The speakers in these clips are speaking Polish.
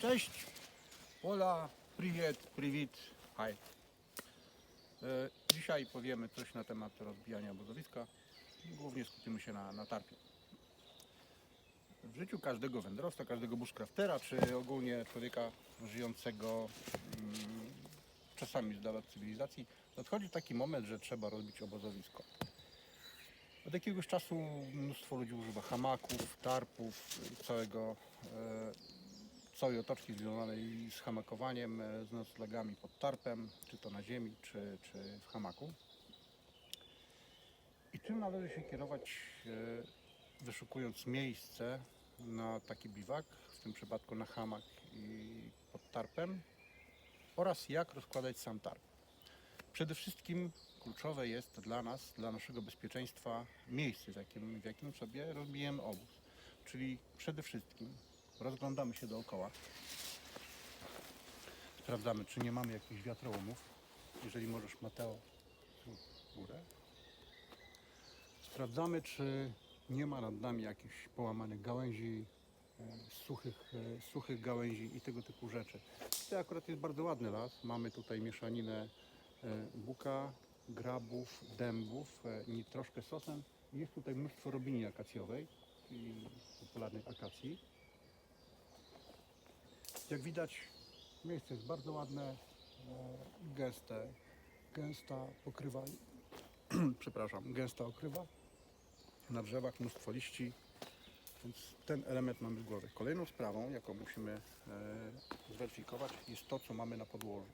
Cześć. Ola, priwiet, priwit, haj. E, dzisiaj powiemy coś na temat rozbijania obozowiska. Głównie skupimy się na, na tarpie. W życiu każdego wędrowca, każdego bushcraftera, czy ogólnie człowieka żyjącego mm, czasami z dala cywilizacji, nadchodzi taki moment, że trzeba rozbić obozowisko. Od jakiegoś czasu mnóstwo ludzi używa hamaków, tarpów, całego e, całej otoczki związanej z hamakowaniem, e, z noclegami pod tarpem, czy to na ziemi, czy, czy w hamaku. I czym należy się kierować, e, wyszukując miejsce na taki biwak, w tym przypadku na hamak i pod tarpem, oraz jak rozkładać sam tarp. Przede wszystkim kluczowe jest dla nas, dla naszego bezpieczeństwa miejsce, w jakim, w jakim sobie rozbijemy obóz. Czyli przede wszystkim rozglądamy się dookoła. Sprawdzamy, czy nie mamy jakichś wiatrołomów. Jeżeli możesz, Mateo, zrób górę. Sprawdzamy, czy nie ma nad nami jakichś połamanych gałęzi, e, suchych, e, suchych gałęzi i tego typu rzeczy. To akurat jest bardzo ładny las. Mamy tutaj mieszaninę e, buka, grabów, dębów e, i troszkę sosen. Jest tutaj mnóstwo robini akacjowej, czyli popularnej akacji. Jak widać, miejsce jest bardzo ładne, e, gęste, gęsta pokrywa, przepraszam, gęsta okrywa. Na drzewach mnóstwo liści, więc ten element mamy z głowy. Kolejną sprawą, jaką musimy e, zweryfikować, jest to, co mamy na podłożu.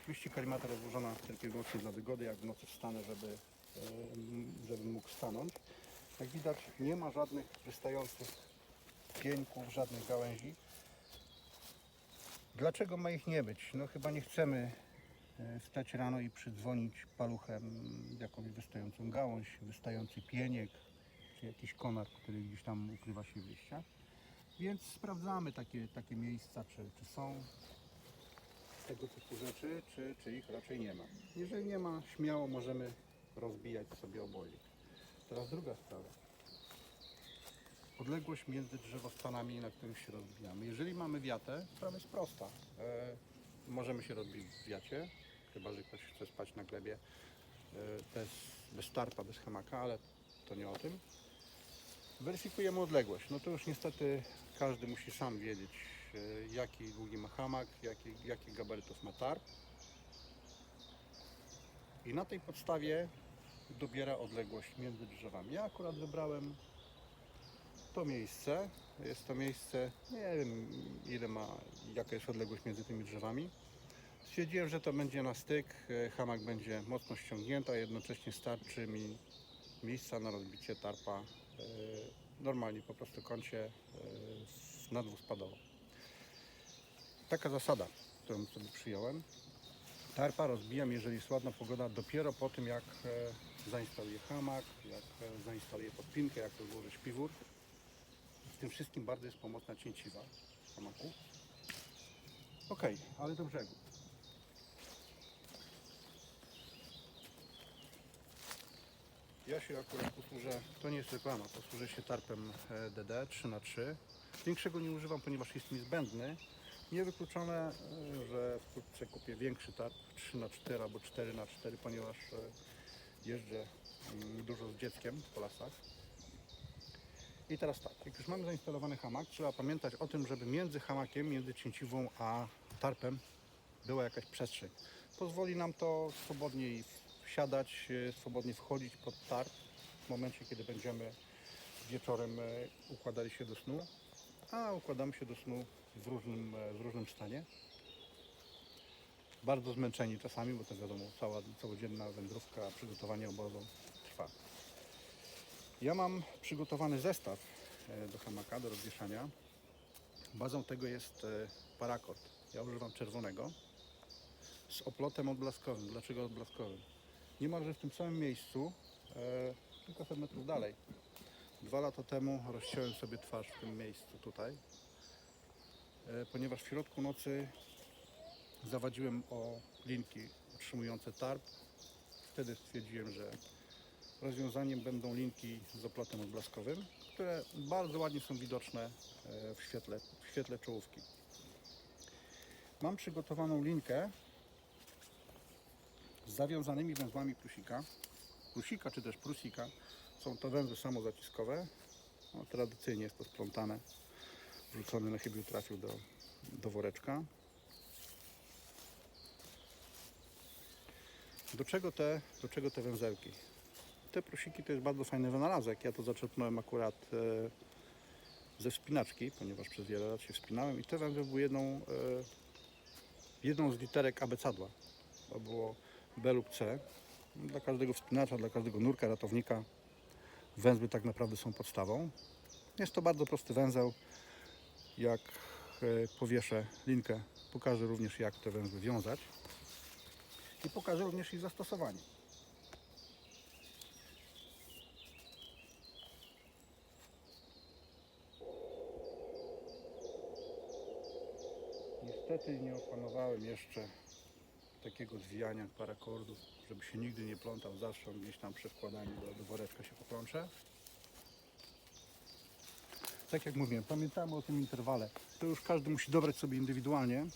Oczywiście karimata rozłożona tylko i dla wygody, jak w nocy wstanę, żeby, e, żebym mógł stanąć. Jak widać, nie ma żadnych wystających pieńków, żadnych gałęzi. Dlaczego ma ich nie być? No chyba nie chcemy e, wstać rano i przydzwonić paluchem jakąś wystającą gałąź, wystający pieniek, czy jakiś konar, który gdzieś tam ukrywa się w. Więc sprawdzamy takie, takie miejsca, czy, czy są tego typu rzeczy, czy, czy ich raczej nie ma. Jeżeli nie ma, śmiało możemy rozbijać sobie oboje. Teraz druga sprawa odległość między drzewostanami, na których się rozbijamy. Jeżeli mamy wiatę, sprawa jest prosta. E, możemy się rozbić w wiacie, chyba że ktoś chce spać na glebie bez, bez tarpa, bez hamaka, ale to nie o tym. Weryfikujemy odległość. No to już niestety każdy musi sam wiedzieć, e, jaki długi ma hamak, jaki, jakich gabarytów ma tarp. I na tej podstawie dobiera odległość między drzewami. Ja akurat wybrałem to miejsce. Jest to miejsce, nie wiem ile ma, jaka jest odległość między tymi drzewami. Stwierdziłem, że to będzie na styk, e, hamak będzie mocno ściągnięty, a jednocześnie starczy mi miejsca na rozbicie tarpa e, normalnie po prostu kącie e, na dwuspadowo. Taka zasada, którą sobie przyjąłem. Tarpa rozbijam, jeżeli jest ładna pogoda, dopiero po tym, jak zainstaluję hamak, jak zainstaluję podpinkę, jak rozłożę śpiwór. W tym wszystkim bardzo jest pomocna cięciwa hamaku. Ok, ale do brzegu. Ja się akurat posłużę, to nie jest reklama, posłużę się tarpem e, DD 3x3. Większego nie używam, ponieważ jest mi zbędny. Niewykluczone, e, że wkrótce kupię większy tarp 3x4 albo 4x4, ponieważ e, jeżdżę mm, dużo z dzieckiem po lasach. I teraz tak, jak już mamy zainstalowany hamak, trzeba pamiętać o tym, żeby między hamakiem, między cięciwą a tarpem była jakaś przestrzeń. Pozwoli nam to swobodniej wsiadać, e, swobodnie wchodzić pod tarp w momencie, kiedy będziemy wieczorem e, układali się do snu, a układamy się do snu w różnym, e, w różnym stanie. Bardzo zmęczeni czasami, bo to wiadomo, cała, całodzienna wędrówka, przygotowanie obozu trwa. Ja mam przygotowany zestaw e, do hamaka, do rozwieszania. Bazą tego jest e, parakord. Ja używam czerwonego z oplotem odblaskowym. Dlaczego odblaskowym? Niemalże w tym samym miejscu, e, kilkaset metrów dalej. Dwa lata temu rozciąłem sobie twarz w tym miejscu tutaj, ponieważ w środku nocy zawadziłem o linki utrzymujące tarp. Wtedy stwierdziłem, że rozwiązaniem będą linki z oplotem odblaskowym, które bardzo ładnie są widoczne e, w świetle, w świetle czołówki. Mam przygotowaną linkę z zawiązanymi węzłami prusika. Prusika czy też prusika. Są to węzły samozaciskowe. No, tradycyjnie jest to splątane, wrzucone na chybił trafił do, do woreczka. Do czego, te, do czego te węzełki? Te prusiki to jest bardzo fajny wynalazek. Ja to zaczerpnąłem akurat e, ze wspinaczki, ponieważ przez wiele lat się wspinałem i te węzły były jedną, e, jedną z literek abecadła. To było B lub C. Dla każdego wspinacza, dla każdego nurka, ratownika węzły tak naprawdę są podstawą. Jest to bardzo prosty węzeł. Jak e, powieszę linkę, pokażę również jak te węzły wiązać i pokażę również ich zastosowanie. Niestety nie opanowałem jeszcze takiego zwijania parakordów, żeby się nigdy nie plątał, zawsze on gdzieś tam przy wkładaniu do, do woreczka się poplącze. Tak jak mówiłem, pamiętamy o tym interwale. To już każdy musi dobrać sobie indywidualnie.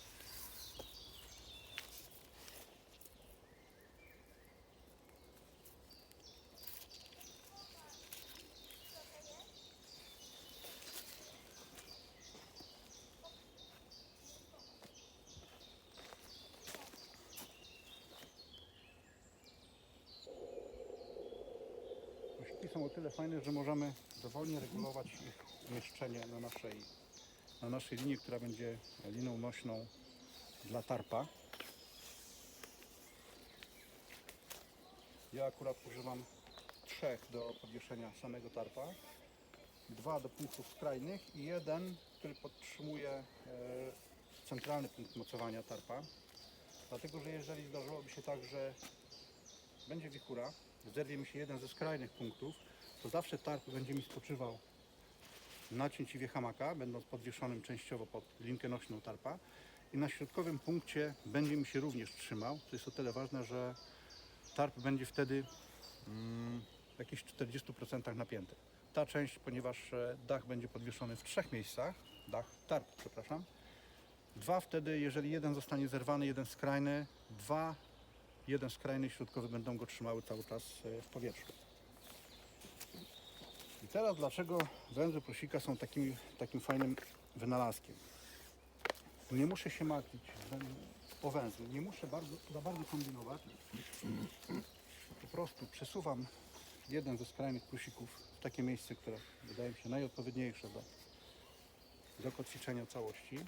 Są o tyle fajne, że możemy dowolnie regulować ich umieszczenie na naszej, na naszej linii, która będzie liną nośną dla tarpa. Ja akurat używam trzech do podwieszenia samego tarpa, dwa do punktów skrajnych i jeden, który podtrzymuje e, centralny punkt mocowania tarpa. Dlatego, że jeżeli zdarzyłoby się tak, że będzie wichura, zerwie mi się jeden ze skrajnych punktów, to zawsze tarp będzie mi spoczywał na cięciwie hamaka, będąc podwieszonym częściowo pod linkę nośną tarpa i na środkowym punkcie będzie mi się również trzymał. To jest o tyle ważne, że tarp będzie wtedy w jakichś 40% napięty. Ta część, ponieważ e, dach będzie podwieszony w trzech miejscach, dach, tarp, przepraszam, dwa wtedy, jeżeli jeden zostanie zerwany, jeden skrajny, dwa jeden skrajny środkowy będą go trzymały cały czas e, w powietrzu. Teraz dlaczego węże prosika są takim, takim fajnym wynalazkiem? Nie muszę się martwić o węzły, nie muszę bardzo, za bardzo kombinować. Po prostu przesuwam jeden ze skrajnych prosików w takie miejsce, które wydaje mi się najodpowiedniejsze do zakotwiczenia całości.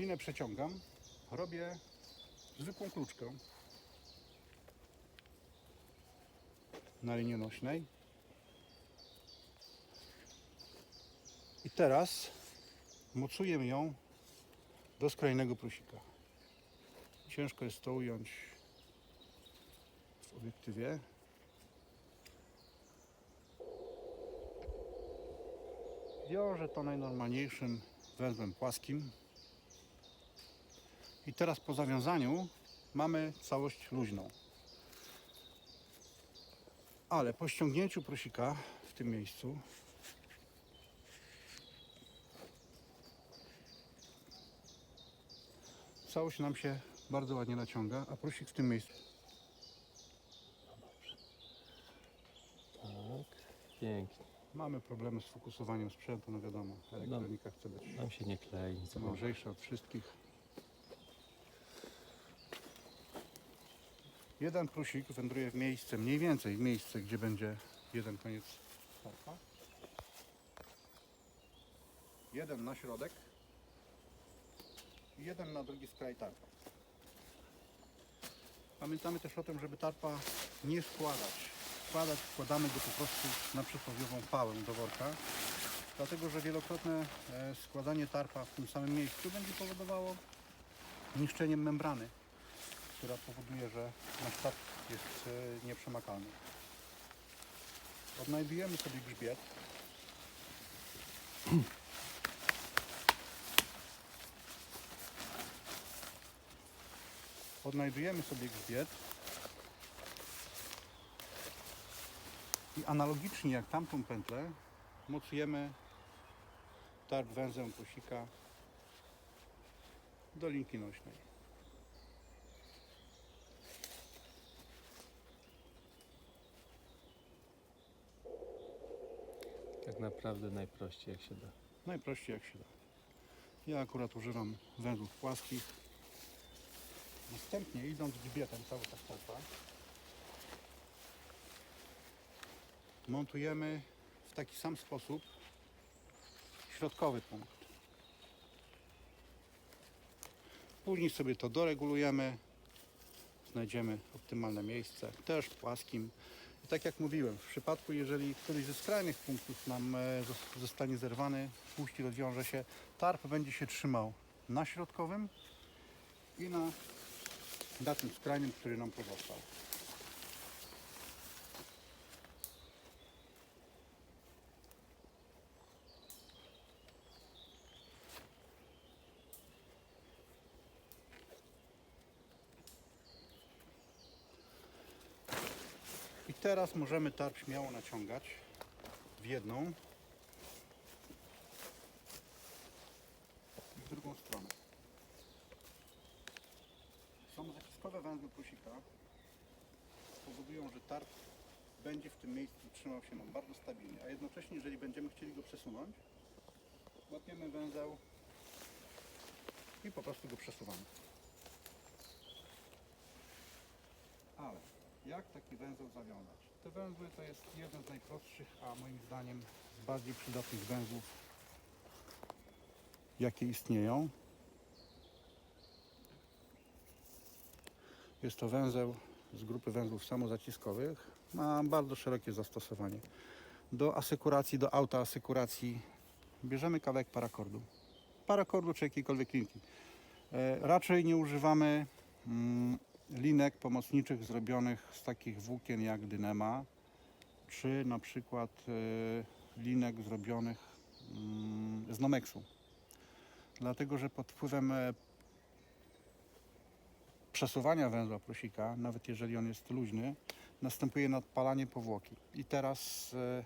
Linę przeciągam, robię zwykłą kluczkę na linii nośnej. I teraz mocuję ją do skrajnego prusika. Ciężko jest to ująć w obiektywie. Wiążę to najnormalniejszym węzłem płaskim. I teraz po zawiązaniu mamy całość luźną. Ale po ściągnięciu prosika w tym miejscu całość nam się bardzo ładnie naciąga, a prosik w tym miejscu. Tak, pięknie. Mamy problemy z fokusowaniem sprzętu, no wiadomo, elektronika chce być Nam się nie klei. nic. mądrzejsza od wszystkich. Jeden plusik wędruje w miejsce, mniej więcej w miejsce, gdzie będzie jeden koniec tarpa. Jeden na środek i jeden na drugi skraj tarpa. Pamiętamy też o tym, żeby tarpa nie składać. Składać wkładamy go po prostu na przysłowiową pałę do worka dlatego że wielokrotne e, składanie tarpa w tym samym miejscu będzie powodowało niszczenie membrany, która powoduje, że nasz tarp jest e, nieprzemakalny. Odnajdujemy sobie grzbiet. Odnajdujemy sobie grzbiet i analogicznie jak tamtą pętlę mocujemy tarp węzłem kosika do linki nośnej. Tak naprawdę najprościej jak się da. Najprościej jak się da. Ja akurat używam węzłów płaskich. Następnie idąc grzbietem cały czas tarpa montujemy w taki sam sposób środkowy punkt. Później sobie to doregulujemy, znajdziemy optymalne miejsce, też płaskim. Tak jak mówiłem, w przypadku jeżeli któryś ze skrajnych punktów nam e, zos- zostanie zerwany, puści, rozwiąże się, tarp będzie się trzymał na środkowym i na, na tym skrajnym, który nam pozostał. Teraz możemy tarp śmiało naciągać w jedną i w drugą stronę. Samozaciskowe węzły pusika powodują, że tarp będzie w tym miejscu trzymał się nam bardzo stabilnie, a jednocześnie jeżeli będziemy chcieli go przesunąć, łapiemy węzeł i po prostu go przesuwamy. Ale jak taki węzeł zawiązać? Te węzły to jest jeden z najprostszych, a moim zdaniem z bardziej przydatnych węzłów, jakie istnieją. Jest to węzeł z grupy węzłów samozaciskowych. Ma bardzo szerokie zastosowanie. Do asekuracji, do auta asekuracji bierzemy kawałek parakordu. Parakordu czy jakiejkolwiek linki. E, Raczej nie używamy mm, linek pomocniczych zrobionych z takich włókien jak dynema, czy na przykład e, linek zrobionych mm, z Nomexu. Dlatego, że pod wpływem e, przesuwania węzła prosika, nawet jeżeli on jest luźny, następuje nadpalanie powłoki. I teraz e,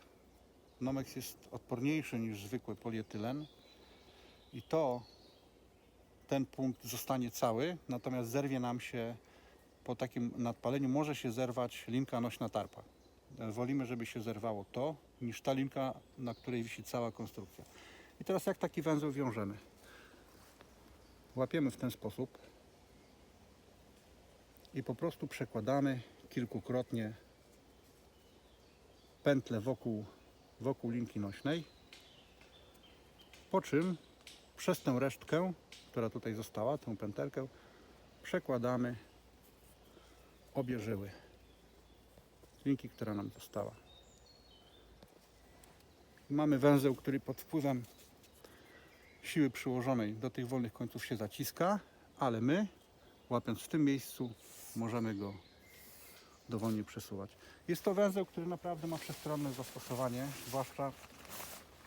Nomex jest odporniejszy niż zwykły polietylen i to ten punkt zostanie cały, natomiast zerwie nam się po takim nadpaleniu, może się zerwać linka nośna tarpa. Wolimy, żeby się zerwało to, niż ta linka, na której wisi cała konstrukcja. I teraz jak taki węzeł wiążemy? Łapiemy w ten sposób i po prostu przekładamy kilkukrotnie pętlę wokół, wokół linki nośnej, po czym przez tę resztkę, która tutaj została, tę pętelkę, przekładamy obie żyły linki, która nam została. Mamy węzeł, który pod wpływem siły przyłożonej do tych wolnych końców się zaciska, ale my, łapiąc w tym miejscu, możemy go dowolnie przesuwać. Jest to węzeł, który naprawdę ma wszechstronne zastosowanie, zwłaszcza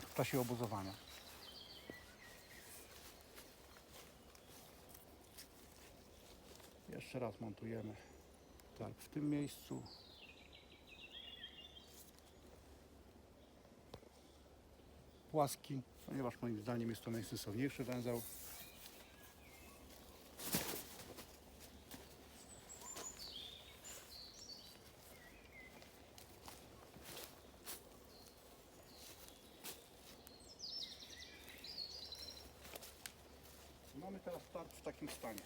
w czasie obozowania. Jeszcze raz montujemy tarp w tym miejscu. Płaski, ponieważ moim zdaniem jest to najsensowniejszy węzeł. Mamy teraz tarp w takim stanie.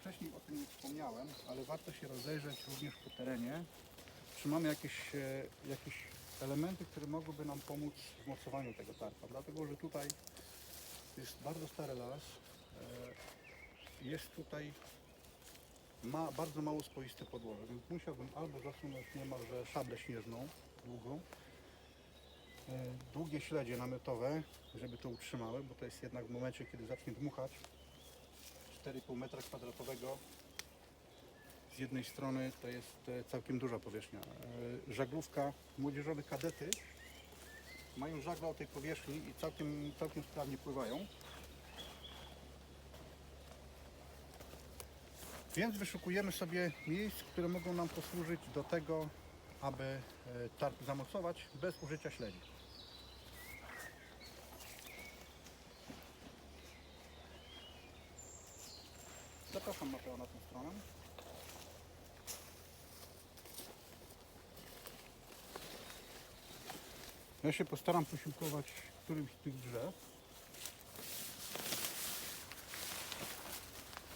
Wcześniej o tym nie wspomniałem, ale warto się rozejrzeć również po terenie, czy mamy jakieś, e, jakieś elementy, które mogłyby nam pomóc w mocowaniu tego tarpa. Dlatego, że tutaj jest bardzo stary las. e, Jest tutaj ma bardzo mało swoiste podłoże, więc musiałbym albo zasunąć niemalże szablę śnieżną długą, e, długie śledzie namiotowe, żeby to utrzymały, bo to jest jednak w momencie, kiedy zacznie dmuchać 4,5 metra kwadratowego jednej strony to jest e, całkiem duża powierzchnia. E, Żaglówka, młodzieżowe kadety mają żagle o tej powierzchni i całkiem, całkiem sprawnie pływają. Więc wyszukujemy sobie miejsc, które mogą nam posłużyć do tego, aby e, targ zamocować bez użycia śledzi. Zapraszam Mateo na tę stronę. Ja się postaram posiłkować którymś z tych drzew.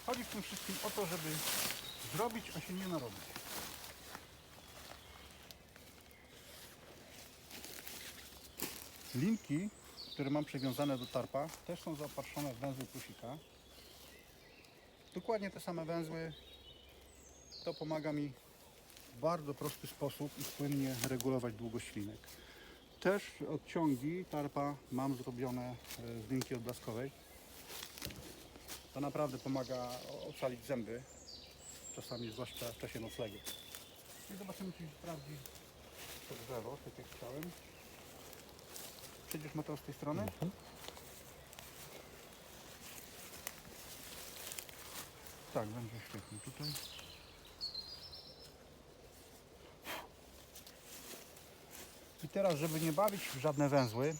Chodzi w tym wszystkim o to, żeby zrobić, a się nie narobić. Linki, które mam przywiązane do tarpa, też są zaopatrzone w węzły plusika. Dokładnie te same węzły. To pomaga mi w bardzo prosty sposób i płynnie regulować długość linek. Też odciągi tarpa mam zrobione e, z linki odblaskowej. To naprawdę pomaga ocalić zęby, czasami zwłaszcza w czasie noclegu. I zobaczymy, czy się sprawdzi to drzewo, tak jak chciałem. Przejdziesz Mateo z tej strony? Tak, będzie świetnie tutaj. I teraz, żeby nie bawić w żadne węzły,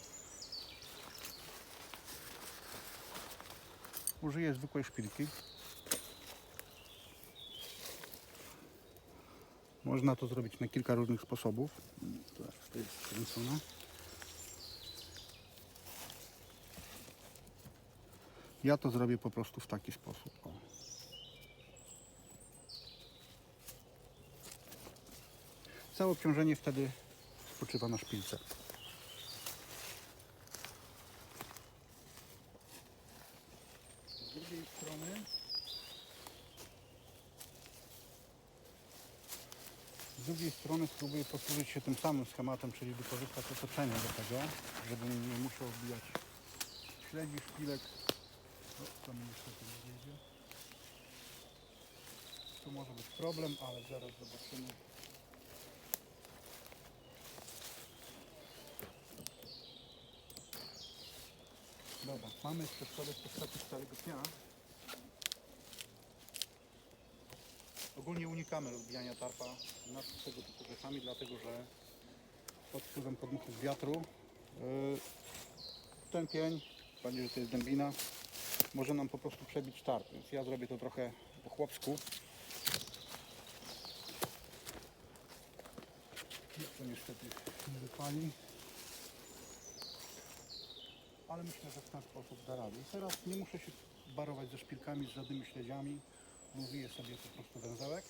użyję zwykłej szpilki. Można to zrobić na kilka różnych sposobów. To jest skręcone. Ja to zrobię po prostu w taki sposób. O. Całe obciążenie wtedy spoczywa na szpilce. Z drugiej strony z drugiej strony spróbuję posłużyć się tym samym schematem, czyli wykorzystać otoczenie do tego, żebym nie musiał wbijać śledzi, szpilek. O, niestety nie. Tu może być problem, ale zaraz zobaczymy. Dobra, mamy przeszkodę w postaci starego pnia. Ogólnie unikamy rozbijania tarpa nad tego typu rzeczami, dlatego że pod wpływem podmuchów wiatru yy, ten pień, bardziej, że to jest dębina, może nam po prostu przebić tarp, więc ja zrobię to trochę po chłopsku. No, to niestety nie wypali. Ale myślę, że w ten sposób da radę. Teraz nie muszę się barować ze szpilkami, z żadnymi śledziami. Mówię sobie po prostu węzełek.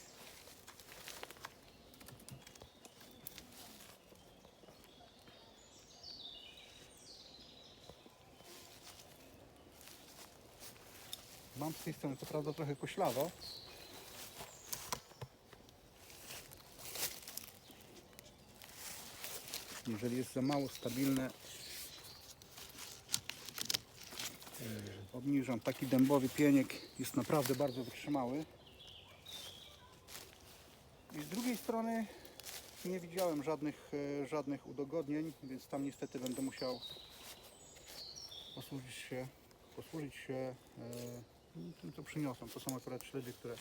Mam z tej strony co prawda trochę koślawo. Jeżeli jest za mało stabilne, obniżam. Taki dębowy pieniek jest naprawdę bardzo wytrzymały. I z drugiej strony nie widziałem żadnych, e, żadnych udogodnień, więc tam niestety będę musiał posłużyć się, posłużyć się e, tym, co przyniosłem. To są akurat śledzie, które,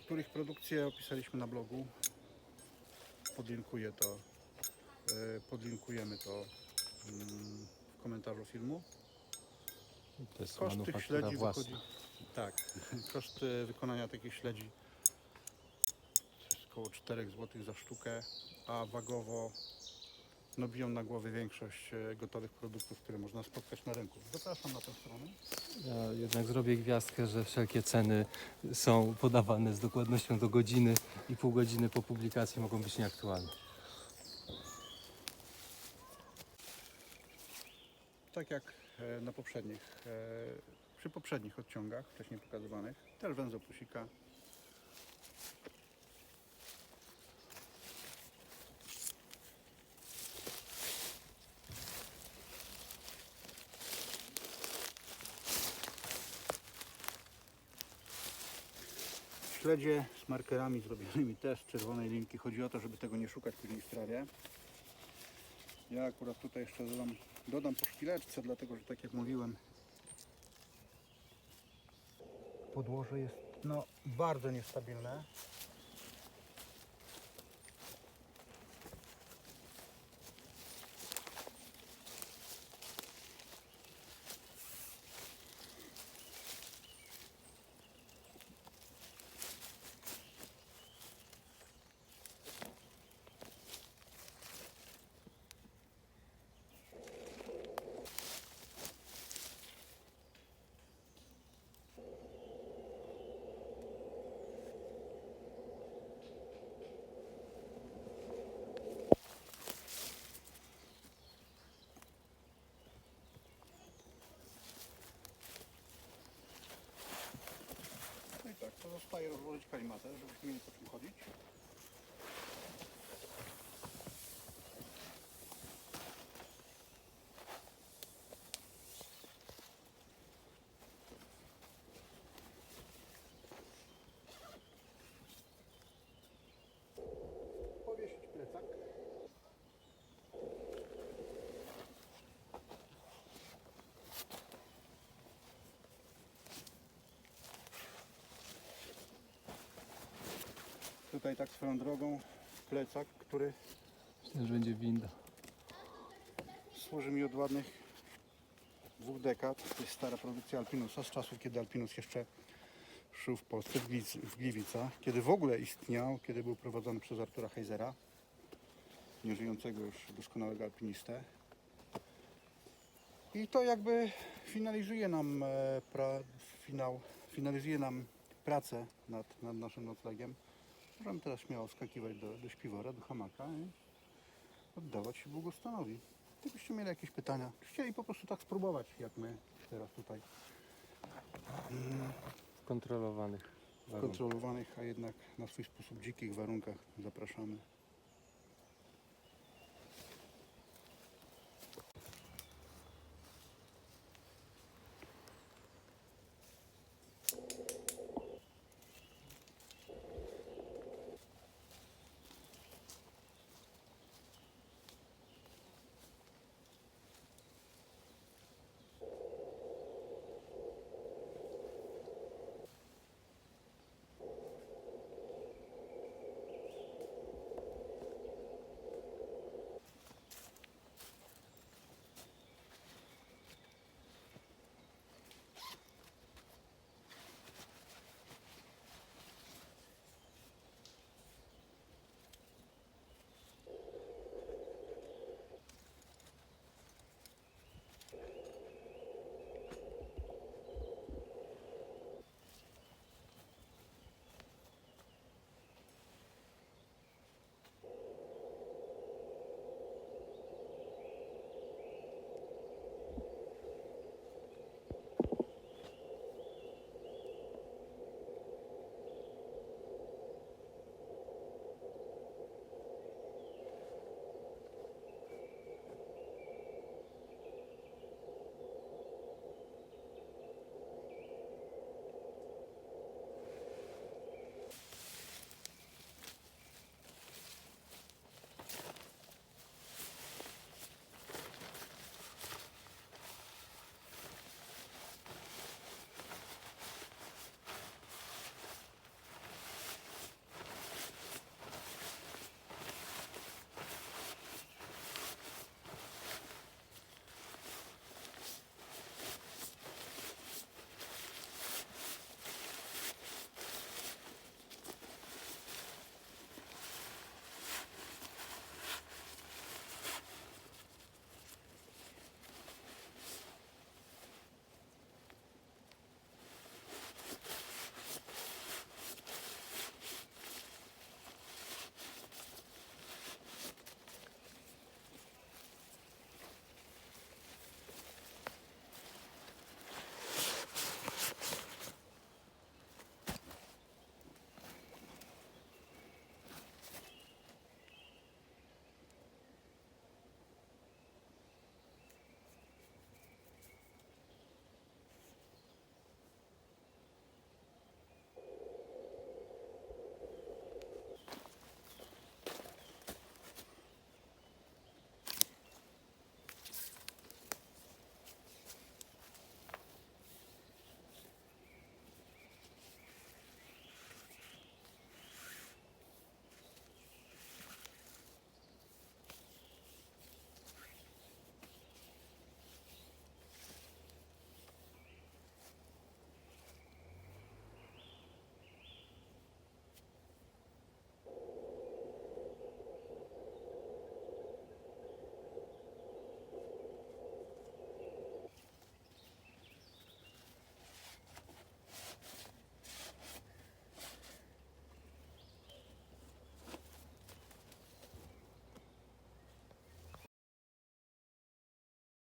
których produkcję opisaliśmy na blogu. Podlinkuję to, e, podlinkujemy to mm, komentarzu filmu. To jest Koszt tych śledzi własna. wychodzi. Tak, koszt e, wykonania takich śledzi to jest około 4 zł za sztukę, a wagowo no, biją na głowę większość e, gotowych produktów, które można spotkać na rynku. Zapraszam na tę stronę. Ja jednak zrobię gwiazdkę, że wszelkie ceny są podawane z dokładnością do godziny i pół godziny po publikacji mogą być nieaktualne. Tak jak e, na poprzednich, e, przy poprzednich odciągach wcześniej pokazywanych, też węzeł plusika. śledzie z markerami zrobionymi też z czerwonej linki. Chodzi o to, żeby tego nie szukać później w trawie. Ja akurat tutaj jeszcze dodam, dodam po szpileczce, dlatego że tak jak mówiłem, podłoże jest no, bardzo niestabilne. Thomas, ja, du kommst Tutaj tak swoją drogą plecak, który że będzie winda. służy mi od ładnych dwóch dekad. To jest stara produkcja Alpinusa z czasów, kiedy Alpinus jeszcze szył w Polsce, w, Gliwic, w Gliwicach, kiedy w ogóle istniał, kiedy był prowadzony przez Artura Heizera, nieżyjącego już doskonałego alpinistę. I to jakby finalizuje nam e, pra, finał, finalizuje nam pracę nad, nad naszym noclegiem. Możemy teraz śmiało skakiwać do, do śpiwora, do hamaka i oddawać się błogostanowi. Gdybyście mieli jakieś pytania, czy chcieli po prostu tak spróbować, jak my teraz tutaj W kontrolowanych w kontrolowanych, a jednak na swój sposób dzikich warunkach zapraszamy.